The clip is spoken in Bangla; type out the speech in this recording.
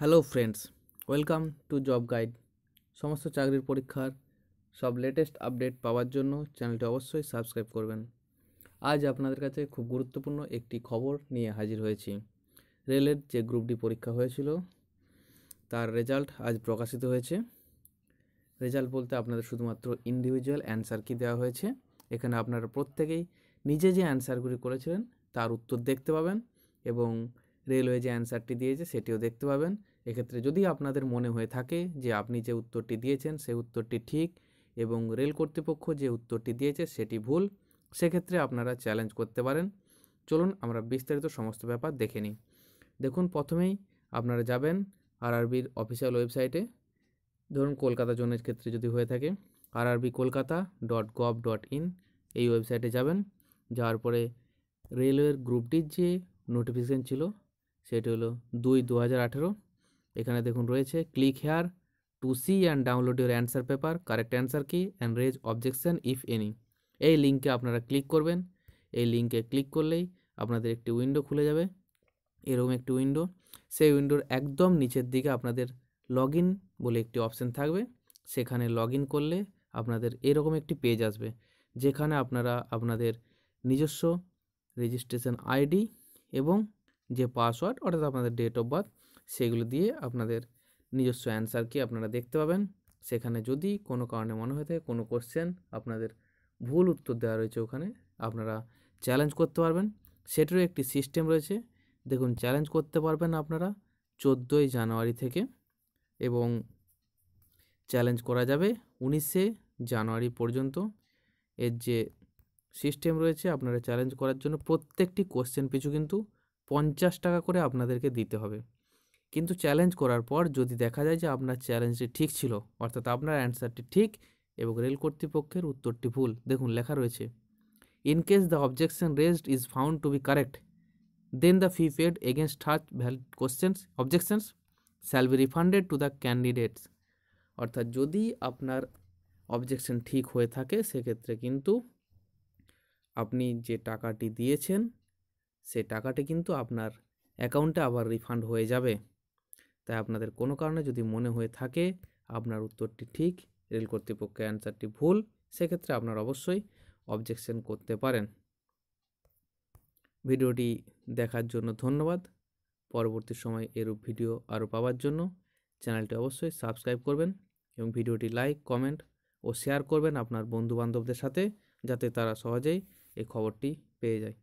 Hello friends welcome to job guide সমস্ত চাকরির পরীক্ষার সব লেটেস্ট আপডেট পাওয়ার জন্য চ্যানেলটি অবশ্যই সাবস্ক্রাইব করবেন। আজ আপনাদের কাছে খুব গুরুত্বপূর্ণ একটি খবর নিয়ে হাজির হয়েছি। রেলের যে গ্রুপ ডি পরীক্ষা হয়েছিল, তার রেজাল্ট আজ প্রকাশিত হয়েছে। রেজাল্ট বলতে আপনাদের শুধুমাত্র ইন্ডিভিজুয়াল অ্যান্সার কি দেওয়া হয়েছে, এখানে আপনারা প্রত্যেকেই নিজে যে অ্যান্সারগুলি করেছিলেন, তার উত্তর দেখতে পাবেন এবং রেলওয়ে যে অ্যান্সারটি দিয়েছে সেটিও দেখতে পাবেন। এক্ষেত্রে যদি আপনাদের মনে হয়ে থাকে যে আপনি যে উত্তরটি দিয়েছেন সেই উত্তরটি ঠিক এবং রেল কর্তৃপক্ষ যে উত্তরটি দিয়েছে সেটি ভুল, সেক্ষেত্রে আপনারা চ্যালেঞ্জ করতে পারেন। চলুন আমরা বিস্তারিত সমস্ত ব্যাপার দেখে নিই। দেখুন, প্রথমেই আপনারা যাবেন আরআরবির অফিসিয়াল ওয়েবসাইটে। ধরুন, কলকাতা জোনের ক্ষেত্রে যদি হয়ে থাকে RRB Kolkata dot gov dot in এই ওয়েবসাইটে যাবেন। যাওয়ার পরে রেলওয়ের গ্রুপটির যে নোটিফিকেশান ছিল সেটি হলো দুই দু হাজার এখানে দেখুন রয়েছে click here to see and download your answer paper correct answer key and raise objection if any এই লিঙ্কে আপনারা ক্লিক করবেন। এই লিঙ্কে ক্লিক করলেই আপনাদের একটি উইন্ডো খুলে যাবে। এরকম একটি উইন্ডো সেই উইন্ডোর একদম নিচের দিকে আপনাদের লগ বলে একটি অপশান থাকবে। সেখানে লগ করলে আপনাদের এরকম একটি পেজ আসবে। যেখানে আপনারা আপনাদের নিজস্ব রেজিস্ট্রেশন আইডি এবং যে পাসওয়ার্ড, অর্থাৎ আপনাদের ডেট অফ বার্থ সেগুলো দিয়ে আপনাদের নিজস্ব অ্যান্সার কি আপনারা দেখতে পাবেন। সেখানে যদি কোনো কারণে মনে হয়ে থাকে, কোনো কোশ্চেন আপনাদের ভুল উত্তর দেওয়া রয়েছে ওখানে, আপনারা চ্যালেঞ্জ করতে পারবেন। সেটারও একটি সিস্টেম রয়েছে। দেখুন চ্যালেঞ্জ করতে পারবেন আপনারা চোদ্দোই জানুয়ারি থেকে এবং চ্যালেঞ্জ করা যাবে উনিশে জানুয়ারি পর্যন্ত। এর যে সিস্টেম রয়েছে, আপনারা চ্যালেঞ্জ করার জন্য প্রত্যেকটি কোশ্চেন পিছু কিন্তু পঞ্চাশ টাকা করে আপনাদেরকে দিতে হবে। কিন্তু চ্যালেঞ্জ করার পর যদি দেখা যায় যে আপনার চ্যালেঞ্জটি ঠিক ছিল, অর্থাৎ আপনার অ্যান্সারটি ঠিক এবং রেল কর্তৃপক্ষের উত্তরটি ভুল, দেখুন লেখা রয়েছে in case the objection raised is found to be correct then the fee paid against hurt valid questions objections shall be refunded to the candidates অর্থাৎ যদি আপনার অবজেকশন ঠিক হয়ে থাকে, সেক্ষেত্রে কিন্তু আপনি যে টাকাটি দিয়েছেন সে টাকাটি কিন্তু আপনার অ্যাকাউন্টে আবার রিফান্ড হয়ে যাবে। তাই আপনাদের কোনো কারণে যদি মনে হয়ে থাকে আপনার উত্তরটি ঠিক, রেল কর্তৃপক্ষের অ্যান্সারটি ভুল, সেক্ষেত্রে আপনার অবশ্যই অবজেকশন করতে পারেন। ভিডিওটি দেখার জন্য ধন্যবাদ। পরবর্তী সময় এরূপ ভিডিও আরও পাওয়ার জন্য চ্যানেলটি অবশ্যই সাবস্ক্রাইব করবেন এবং ভিডিওটি লাইক, কমেন্ট ও শেয়ার করবেন আপনার বন্ধুবান্ধবদের সাথে, যাতে তারা সহজেই এই খবরটি পেয়ে যায়।